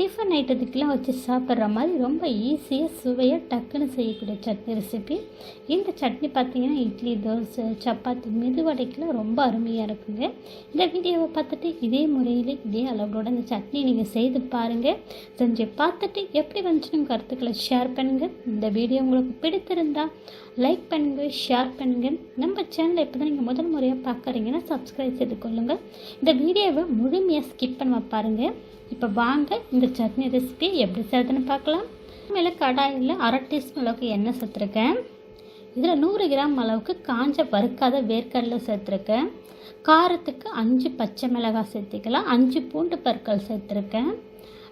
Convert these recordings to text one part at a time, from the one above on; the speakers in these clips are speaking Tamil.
டிஃபன் ஐட்டத்துக்கெலாம் வச்சு சாப்பிட்ற மாதிரி ரொம்ப ஈஸியாக சுவையாக டக்குன்னு செய்யக்கூடிய சட்னி ரெசிபி இந்த சட்னி பார்த்திங்கன்னா இட்லி தோசை சப்பாத்தி மெதுவடைக்கெலாம் ரொம்ப அருமையாக இருக்குங்க. இந்த வீடியோவை பார்த்துட்டு இதே முறையில் இதே அளவோட இந்த சட்னி நீங்கள் செய்து பாருங்கள் செஞ்சு பார்த்துட்டு எப்படி வந்துச்சுன்னு கருத்துக்களை ஷேர் பண்ணுங்கள் இந்த வீடியோ உங்களுக்கு பிடித்திருந்தால் லைக் பண்ணுங்கள் ஷேர் பண்ணுங்கள் நம்ம சேனலை இப்போ தான் நீங்கள் முதல் முறையாக பார்க்குறீங்கன்னா சப்ஸ்கிரைப் செய்து கொள்ளுங்கள் இந்த வீடியோவை முழுமையாக ஸ்கிப் பண்ண பாருங்கள் இப்போ வாங்க இந்த சட்னி ரெசிபி எப்படி செய்யுதுன்னு பார்க்கலாம். மேலே கடாயில் அரை டீஸ்பூன் அளவுக்கு எண்ணெய் சேர்த்துருக்கேன். இதில் நூறு கிராம் அளவுக்கு காஞ்ச வறுக்காத வேர்க்கடலை சேர்த்துருக்கேன். காரத்துக்கு அஞ்சு பச்சை மிளகாய் சேர்த்துக்கலாம். அஞ்சு பூண்டு பற்கள் சேர்த்துருக்கேன்.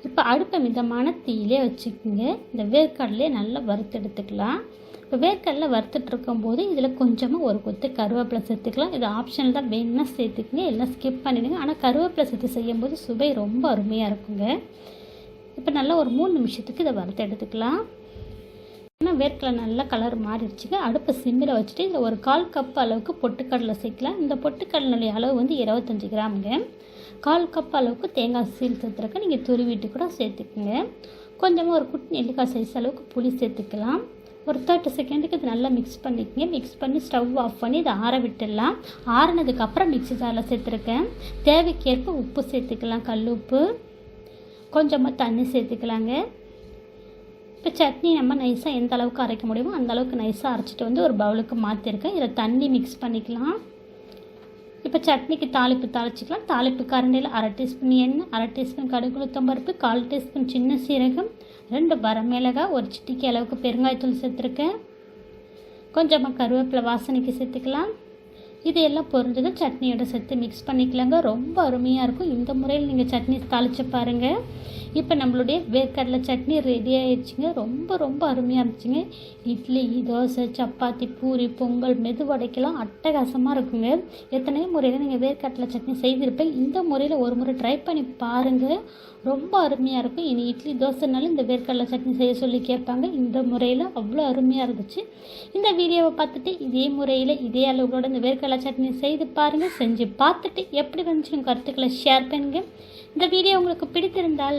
இப்போ அடுப்பை மிதமான தீயிலே வச்சுக்கோங்க. இந்த வேர்க்கடலையே நல்லா வறுத்து எடுத்துக்கலாம். இப்போ வேர்க்கடலை வறுத்துட்டு இருக்கும்போது இதில் கொஞ்சமாக ஒரு கொத்து கருவேப்பிலை சேர்த்துக்கலாம். இது ஆப்ஷன் தான். வேணும்னா சேர்த்துக்குங்க. எல்லாம் ஸ்கிப் பண்ணிடுங்க. ஆனால் கருவேப்பிலை சேர்த்து செய்யும்போது சுவை ரொம்ப அருமையாக இருக்குங்க. இப்போ நல்லா ஒரு மூணு நிமிஷத்துக்கு இதை வறுத்து எடுத்துக்கலாம். ஏன்னா வேர்க்கடலை நல்லா கலர் மாறிடுச்சுங்க. அடுப்பை சிம்மில் வச்சுட்டு இதில் ஒரு கால் கப் அளவுக்கு பொட்டுக்கடலை சேர்க்கலாம். இந்த பொட்டுக்கடலுடைய அளவு வந்து இருபத்தஞ்சி கிராமுங்க. கால் கப் அளவுக்கு தேங்காய் சீல் சேர்த்துருக்க நீங்கள் துருவிட்டு கூட சேர்த்துக்குங்க. கொஞ்சமாக ஒரு குட்டி நெல்லிக்காய் சைஸ் அளவுக்கு புளி சேர்த்துக்கலாம். ஒரு தேர்ட்டி செகண்டுக்கு இது நல்லா மிக்ஸ் பண்ணிக்கங்க. மிக்ஸ் பண்ணி ஸ்டவ் ஆஃப் பண்ணி இதை ஆற விட்டுடலாம். ஆறினதுக்கப்புறம் மிக்ஸி ஜாரில் சேர்த்துருக்கேன். தேவைக்கேற்ப உப்பு சேர்த்துக்கலாம். கல் உப்பு. கொஞ்சமாக தண்ணி சேர்த்துக்கலாங்க. இப்போ சட்னி நம்ம நைஸாக எந்த அளவுக்கு அரைக்க முடியுமோ அந்த அளவுக்கு நைஸாக அரைச்சிட்டு வந்து ஒரு பவுலுக்கு மாற்றிருக்கேன் இதில் தண்ணி மிக்ஸ் பண்ணிக்கலாம். இப்போ சட்னிக்கு தாளிப்பு தாளிச்சிக்கலாம். தாளிப்பு கரண்டியில் அரை டீஸ்பூன் எண்ணெய் அரை டீஸ்பூன் கடுகு உளுத்தம்பருப்பு கால் டீஸ்பூன் சின்ன சீரகம் ரெண்டு வரமிளகாய் ஒரு சிட்டிக்கு அளவுக்கு பெருங்காயத்தூள் சேர்த்துருக்கேன். கொஞ்சமாக கருவேப்பிலை வாசனைக்கு சேர்த்துக்கலாம். இது எல்லாம் பொரிஞ்சதும் சட்னியோட சேர்த்து மிக்ஸ் பண்ணிக்கலாங்க. ரொம்ப அருமையாக இருக்கும். இந்த முறையில் நீங்கள் சட்னி தாளித்து பாருங்கள் இப்போ நம்மளுடைய வேர்க்கடலை சட்னி ரெடி ஆயிடுச்சுங்க. ரொம்ப ரொம்ப அருமையாக இருந்துச்சுங்க. இட்லி தோசை சப்பாத்தி பூரி பொங்கல் மெதுவடைக்கெல்லாம் அட்டகாசமாக இருக்குங்க. எத்தனையோ முறையில் நீங்கள் வேர்க்கடலை சட்னி செய்திருப்பேன். இந்த முறையில் ஒரு முறை ட்ரை பண்ணி பாருங்கள் ரொம்ப அருமையாக இருக்கும். இனி இட்லி தோசைனாலும் இந்த வேர்க்கடலை சட்னி செய்ய சொல்லி கேட்பாங்க. இந்த முறையில் அவ்வளோ அருமையாக இருந்துச்சு. இந்த வீடியோவை பார்த்துட்டு இதே முறையில் இதே அளவுகளோட இந்த வேர்க்கடலை சட்னி செய்து பாருங்கள் செஞ்சு பார்த்துட்டு எப்படி வந்துச்சு கருத்துக்களை ஷேர் பண்ணுங்கள் இந்த வீடியோ உங்களுக்கு பிடித்திருந்தால்